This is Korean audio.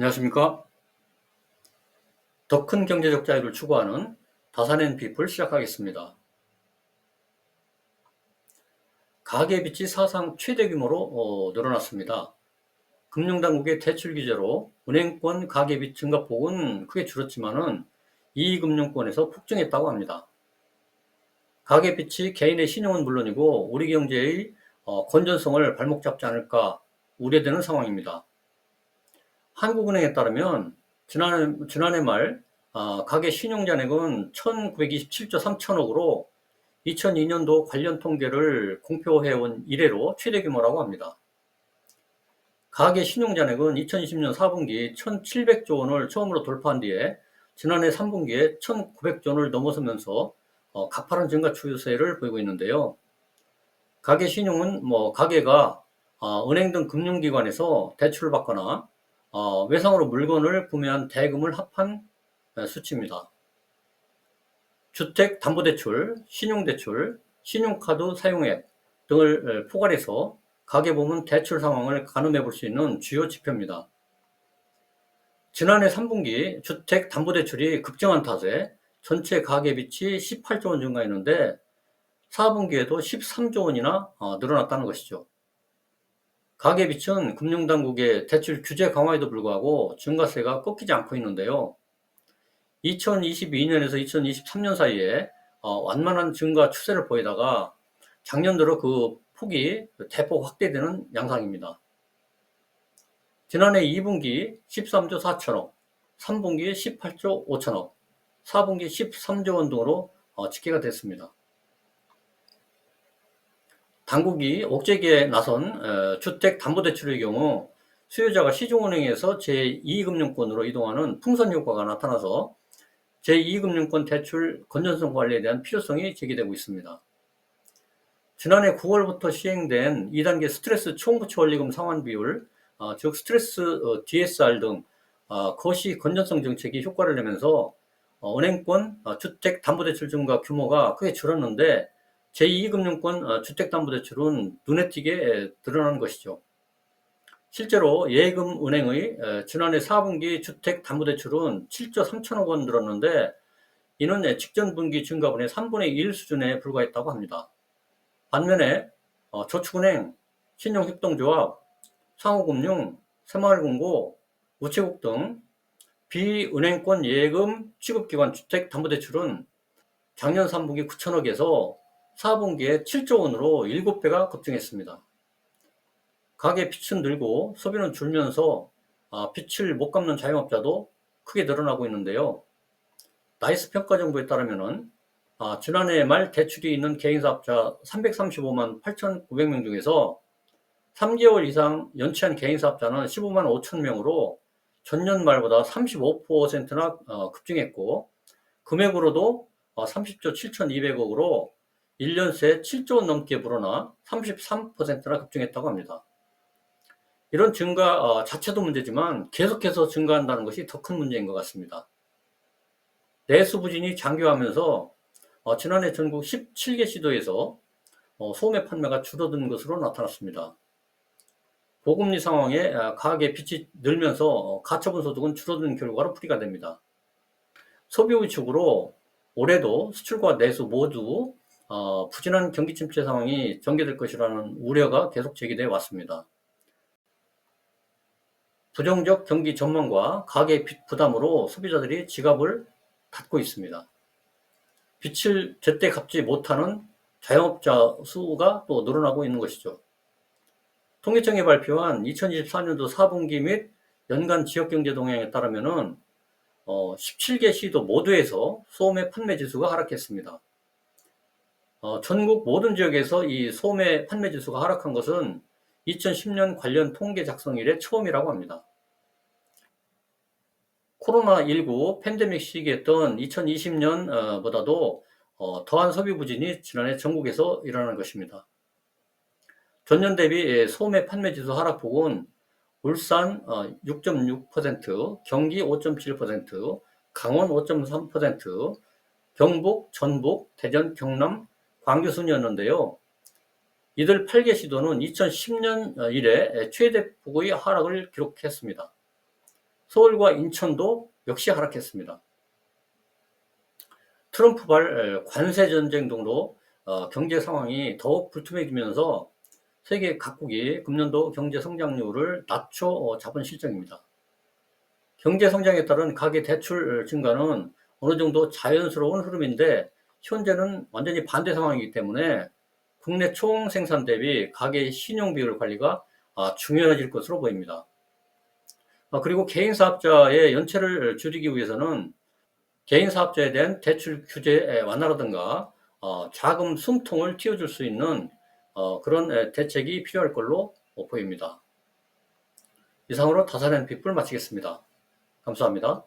안녕하십니까? 더 큰 경제적 자유를 추구하는 다산앤 피플 시작하겠습니다. 가계빚이 사상 최대 규모로 어, 늘어났습니다. 금융당국의 대출 규제로 은행권 가계빚 증가폭은 크게 줄었지만은 이금융권에서 폭증했다고 합니다. 가계빚이 개인의 신용은 물론이고 우리 경제의 어, 건전성을 발목 잡지 않을까 우려되는 상황입니다. 한국은행에 따르면 지난해, 지난해 말 아, 가계 신용잔액은 1927조 3천억으로 2002년도 관련 통계를 공표해온 이래로 최대 규모라고 합니다. 가계 신용잔액은 2020년 4분기 1,700조 원을 처음으로 돌파한 뒤에 지난해 3분기에 1,900조 원을 넘어서면서 어, 가파른 증가 추세를 보이고 있는데요. 가계 신용은 뭐 가계가 어, 은행 등 금융기관에서 대출을 받거나 어, 외상으로 물건을 구매한 대금을 합한 수치입니다. 주택담보대출, 신용대출, 신용카드 사용액 등을 포괄해서 가계보문 대출 상황을 가늠해 볼 수 있는 주요 지표입니다. 지난해 3분기 주택담보대출이 급증한 탓에 전체 가계빚이 18조 원 증가했는데 4분기에도 13조 원이나 어, 늘어났다는 것이죠. 가계빚은 금융당국의 대출 규제 강화에도 불구하고 증가세가 꺾이지 않고 있는데요. 2022년에서 2023년 사이에 어, 완만한 증가 추세를 보이다가 작년 들어 그 폭이 대폭 확대되는 양상입니다. 지난해 2분기 13조 4천억, 3분기 18조 5천억, 4분기 13조 원 등으로 어, 집계가 됐습니다. 당국이 옥죄기에 나선 주택담보대출의 경우 수요자가 시중은행에서 제2금융권으로 이동하는 풍선 효과가 나타나서 제2금융권 대출 건전성 관리에 대한 필요성이 제기되고 있습니다. 지난해 9월부터 시행된 2단계 스트레스 총부채 원리금 상환 비율, 어, 즉 스트레스 어, DSR 등 어, 거시 건전성 정책이 효과를 내면서 어, 은행권 어, 주택담보대출 증가 규모가 크게 줄었는데 제2금융권 어, 주택담보대출은 눈에 띄게 드러나는 것이죠. 실제로 예금은행의 지난해 4분기 주택담보대출은 7조 3천억 원 늘었는데 이는 직전 분기 증가분의 3분의 1 수준에 불과했다고 합니다. 반면에 어, 저축은행, 신용협동조합, 상호금융, 새마을금고, 우체국 등 비은행권 예금 취급기관 주택담보대출은 작년 3분기 9천억에서 4분기에 7조 원으로 7배가 급증했습니다. 가계 빚은 늘고 소비는 줄면서 아, 빚을 못 갚는 자영업자도 크게 늘어나고 있는데요. 나이스 평가 정보에 따르면은 아, 지난해 말 대출이 있는 개인사업자 335만 8,900명 중에서 3개월 이상 연체한 개인사업자는 15만 5천 명으로 전년 말보다 35%나 어, 급증했고 금액으로도 30조 어, 7,200억으로 1년 새 7조 원 넘게 불어나 33%나 급증했다고 합니다. 이런 증가 어, 자체도 문제지만 계속해서 증가한다는 것이 더 큰 문제인 것 같습니다. 내수 부진이 장기화하면서 어, 지난해 전국 17개 시도에서 어, 소매 판매가 줄어든 것으로 나타났습니다. 고금리 상황에 가계 빚이 늘면서 가처분 소득은 줄어든 결과로 풀이가 됩니다. 소비 위축으로 올해도 수출과 내수 모두 어, 부진한 경기 침체 상황이 전개될 것이라는 우려가 계속 제기되어 왔습니다. 부정적 경기 전망과 가계 빚 부담으로 소비자들이 지갑을 닫고 있습니다. 빚을 제때 갚지 못하는 자영업자 수가 또 늘어나고 있는 것이죠. 통계청이 발표한 2024년도 4분기 및 연간 지역경제 동향에 따르면 어, 17개 시도 모두에서 소매 판매 지수가 하락했습니다. 어, 전국 모든 지역에서 이 소매 판매 지수가 하락한 것은 2010년 관련 통계 작성 이래 처음이라고 합니다. 코로나19 팬데믹 시기였던 2020년보다도 어, 더한 소비 부진이 지난해 전국에서 일어난 것입니다. 전년 대비 소매 판매 지수 하락폭은 울산 6.6%, 어, 경기 5.7%, 강원 5.3%, 경북, 전북, 대전, 경남, 광교 순이었는데요. 이들 8개 시도는 2010년 이래 최대 폭의 하락을 기록했습니다. 서울과 인천도 역시 하락했습니다. 트럼프발 관세 전쟁 등으로 어, 경제 상황이 더욱 불투명해지면서 세계 각국이 금년도 경제 성장률을 낮춰 어, 잡은 실정입니다. 경제 성장에 따른 가계 대출 증가는 어느 정도 자연스러운 흐름인데 현재는 완전히 반대 상황이기 때문에 국내 총 생산 대비 가계 신용 비율 관리가 아, 중요해질 것으로 보입니다. 아, 그리고 개인 사업자의 연체를 줄이기 위해서는 개인 사업자에 대한 대출 규제 완화라든가 어, 자금 숨통을 틔워줄 수 있는 어, 그런 대책이 필요할 걸로 보입니다. 이상으로 다산앤 픽을 마치겠습니다. 감사합니다.